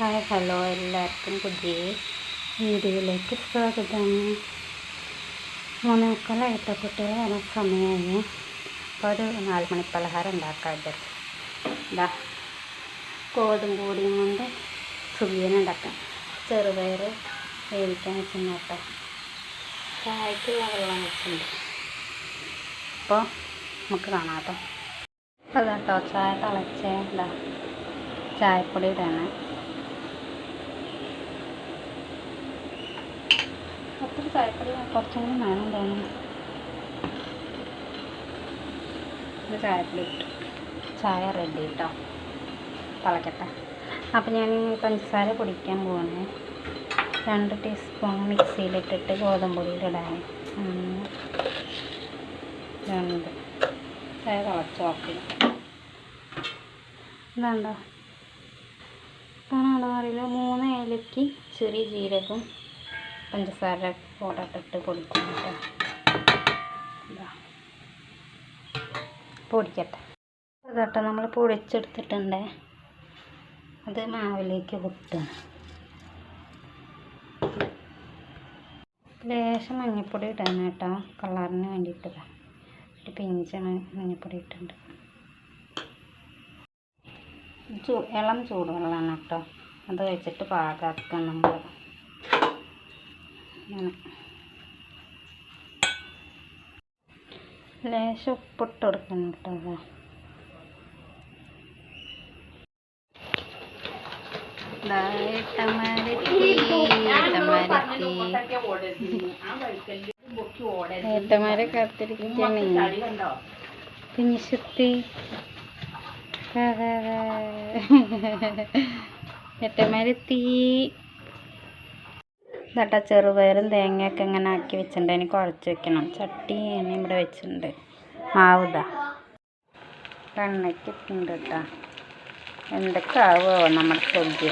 Hi hello എല്ലാവർക്കും പുതിയ വീഡിയോയിലേക്ക് സ്വാഗതം. മൂന്ന് മുക്കാലായിട്ട് കുട്ടികൾ വരാൻ സമയമായി അപ്പോൾ ഒരു നാല് മണി പലഹാരം ഉണ്ടാക്കാൻ വിചാരിച്ചു ഇതാ കോതും കൂടിയും കൊണ്ട് സുഖീന ഉണ്ടാക്കാം. ചെറുപയർ വേവിക്കാൻ വെച്ചിരുന്നു കേട്ടോ. ചായക്കുള്ള വെള്ളം വെച്ചിട്ടുണ്ട്. അപ്പോൾ നമുക്ക് കാണാം കേട്ടോ. അതാട്ടോ ചായ തിളച്ചേ. ഇതാ ചായപ്പൊടി ഇടണം ഒത്തിരി ചായപ്പൊടി കുറച്ചും കൂടി വേണം തോന്നുന്നു. ചായപ്പൊടി ഇട്ടു ചായ റെഡി കേട്ടോ തിളക്കട്ടെ. അപ്പം ഞാൻ പഞ്ചസാര പൊടിക്കാൻ പോകുന്നു രണ്ട് ടീസ്പൂൺ മിക്സിയിലിട്ടിട്ട് ഗോതമ്പ് പൊടിയിലിടാൻ ഒന്ന് രണ്ട്. ചായ തിളച്ച് നോക്കി ഇതാണ്ടോ. കാണാണ്ടോ അറിയില്ല. മൂന്ന് ഏലക്കി ചെറിയ ജീരകം പഞ്ചസാര പൗഡറിട്ട് പൊടിക്കണം കേട്ടോ പൊടിക്കട്ടെ. അതാട്ടോ നമ്മൾ പൊടിച്ചെടുത്തിട്ടുണ്ട്. അത് മാവിലേക്ക് കുട്ടുകയാണ് ലേശം മഞ്ഞൾപ്പൊടി ഇടാൻ കേട്ടോ കളറിന് വേണ്ടിയിട്ടതാണ് ഒരു പിഞ്ചാണ് മഞ്ഞൾപ്പൊടി ഇട്ടുണ്ട് ചൂ ഇളം ചൂടുവെള്ളമാണ് കേട്ടോ. അത് വെച്ചിട്ട് പാകാക്കുക നമ്മൾ. ഇങ്ങനെ ലേശം ഉപ്പിട്ട് കൊടുക്കണം കേട്ടോ ഏട്ടന്മാരെ കാത്തിരിക്കുകയാണ്. കുഞ്ഞിശുത്തി ഏട്ടന്മാരെത്തി. ഇതാട്ടാ ചെറുപയറും തേങ്ങയൊക്കെ ഇങ്ങനെ ആക്കി വെച്ചിട്ടുണ്ട്. അതിന് കുഴച്ച് വെക്കണം. ചട്ടി എണ്ണ ഇവിടെ വെച്ചിട്ടുണ്ട്. മാവ് ഇതാ എണ്ണയ്ക്ക് ഉണ്ട് കേട്ടോ എന്തൊക്കെ ആവുമോ നമ്മുടെ സദ്യ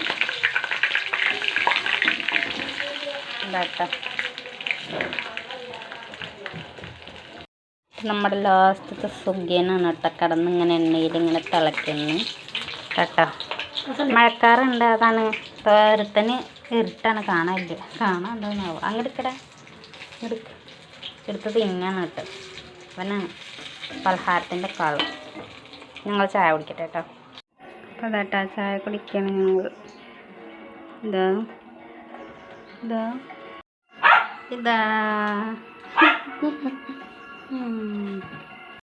നമ്മുടെ ലാസ്റ്റത്തെ സുഖ്യനാണ് കേട്ടോ കടന്ന് ഇങ്ങനെ എണ്ണയിൽ ഇങ്ങനെ തിളയ്ക്കുന്നു കേട്ടോ മഴക്കാറുണ്ട്. അതാണ്. ഒരുത്തന് ഇരുട്ടാണ് കാണാനില്ല. കാണാണ്ടോന്നാവും അങ്ങോട്ട് കട എടുക്ക. എടുത്ത് തിന്നാണ് കേട്ടോ. അവനാണ് പലഹാരത്തിന്റെ കള്ളം ഞങ്ങൾ ചായ കുടിക്കട്ടെ കേട്ടോ. അതാട്ടാ ചായ കുടിക്കണം ഞങ്ങൾ ഇതാ ഇതാ ഇതാ.